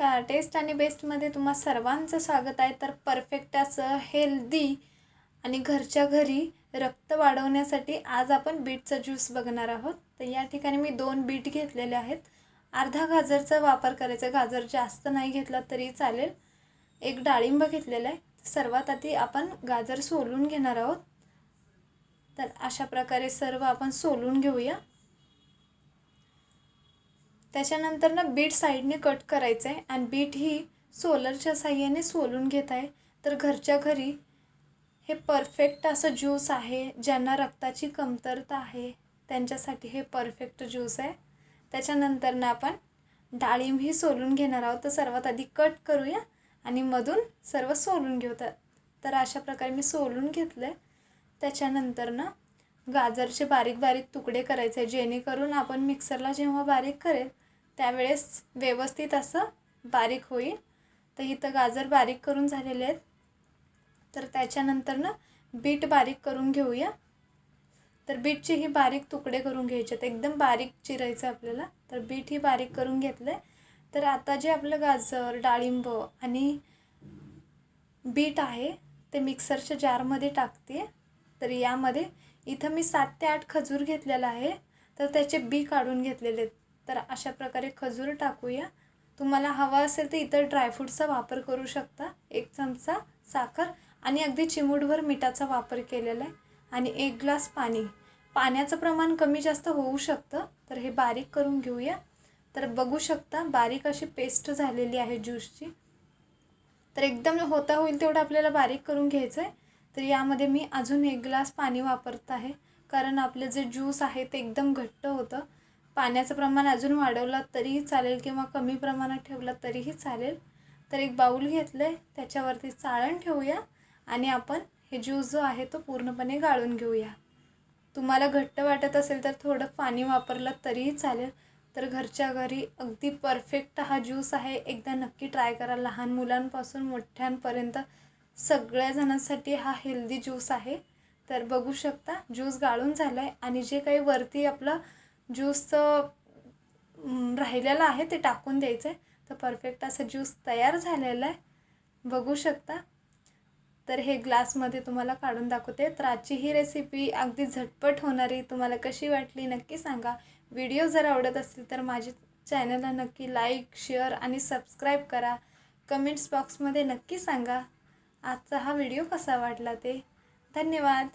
नमस्कार टेस्ट आणि बेस्टमध्ये तुम्हा सर्वांचं स्वागत आहे. तर परफेक्ट असं हेल्दी आणि घरच्या घरी रक्त वाढवण्यासाठी आज आपण बीटचा ज्यूस बघणार आहोत. तर या ठिकाणी मी दोन बीट घेतलेले आहेत. अर्धा गाजरचा वापर करायचा गाजर जास्त नाही घेतला तरी चालेल. एक डाळिंब घेतलेला आहे. सर्वात आधी आपण गाजर सोलून घेणार आहोत. तर अशा प्रकारे सर्व आपण सोलून घेऊया. त्याच्यानंतर ना बीट साईडने कट करायचं आहे आणि बीट ही सोलरच्या साह्याने सोलून घेत आहे तर घरच्या घरी हे परफेक्ट असं ज्यूस आहे ज्यांना रक्ताची कमतरता आहे त्यांच्यासाठी हे परफेक्ट ज्यूस आहे. त्याच्यानंतर ना आपण डाळिंब ही सोलून घेणार आहोत. तर सर्वात आधी कट करूया आणि मधून सर्व सोलून घेऊ. तर तर अशा प्रकारे मी सोलून घेतलं आहे त्याच्यानंतर ना गाजरचे बारीक बारीक तुकडे करायचे जेणेकरून आपण मिक्सरला जेव्हा बारीक करेल त्यावेळेस व्यवस्थित असं बारीक होईल. तर इथं गाजर बारीक करून झालेले आहेत. तर त्याच्यानंतर ना बीट बारीक करून घेऊया. तर बीटचे ही बारीक तुकडे करून घ्यायचे आहेत. एकदम बारीक चिरायचं आपल्याला. तर बीट ही बारीक करून घेतलं आहे तर आता जे आपलं गाजर डाळिंब आणि बीट आहे ते मिक्सरच्या जारमध्ये टाकते. तर यामध्ये इथं मी सात ते आठ खजूर घेतलेला आहे. तर त्याचे बी काढून घेतलेले आहेत. तर अशा प्रकारे खजूर टाकूया. तुम्हाला हवा असेल तर इतर ड्रायफ्रूटचा वापर करू शकता. एक चमचा साखर आणि अगदी चिमूटभर मिठाचा वापर केलेला आहे. आणि एक ग्लास पाणी. पाण्याचं प्रमाण कमी जास्त होऊ शकतं तर हे बारीक करून घेऊया. तर बघू शकता बारीक अशी पेस्ट झालेली आहे ज्यूसची तर एकदम होता होईल तेवढं आपल्याला बारीक करून घ्यायचं आहे तर यामध्ये मी अजून एक ग्लास पाणी वापरत आहे. कारण आपलं जे ज्यूस आहे ते एकदम घट्ट होतं. पाण्याचं प्रमाण अजून वाढवलं तरीही चालेल किंवा कमी प्रमाणात ठेवलं तरीही चालेल. तर एक बाऊल घेतलं आहे त्याच्यावरती चाळण ठेवूया आणि आपण हे ज्यूस जो आहे तो पूर्णपणे गाळून घेऊया. तुम्हाला घट्ट वाटत असेल तर थोडं पाणी वापरलं तरीही चालेल. तर घरच्या घरी अगदी परफेक्ट हा ज्यूस आहे. एकदा नक्की ट्राय करा. लहान मुलांपासून मोठ्यांपर्यंत सगळ्या जणांसाठी हा हेल्दी ज्यूस आहे. तर बघू शकता ज्यूस गाळून झाला आहे आणि जे काही वरती आपलं ज्यूसचं राहिलेलं आहे ते टाकून द्यायचं आहे तर परफेक्ट असं ज्यूस तयार झालेलं आहे. बघू शकता. तर हे ग्लासमध्ये तुम्हाला काढून दाखवते. तर आजची ही रेसिपी अगदी झटपट होणारी. तुम्हाला कशी वाटली नक्की सांगा. व्हिडिओ जर आवडत असतील तर माझे चॅनलला नक्की लाईक शेअर आणि सबस्क्राईब करा. कमेंट्स बॉक्समध्ये नक्की सांगा. आजचा हा व्हिडिओ कसा वाटला ते? धन्यवाद.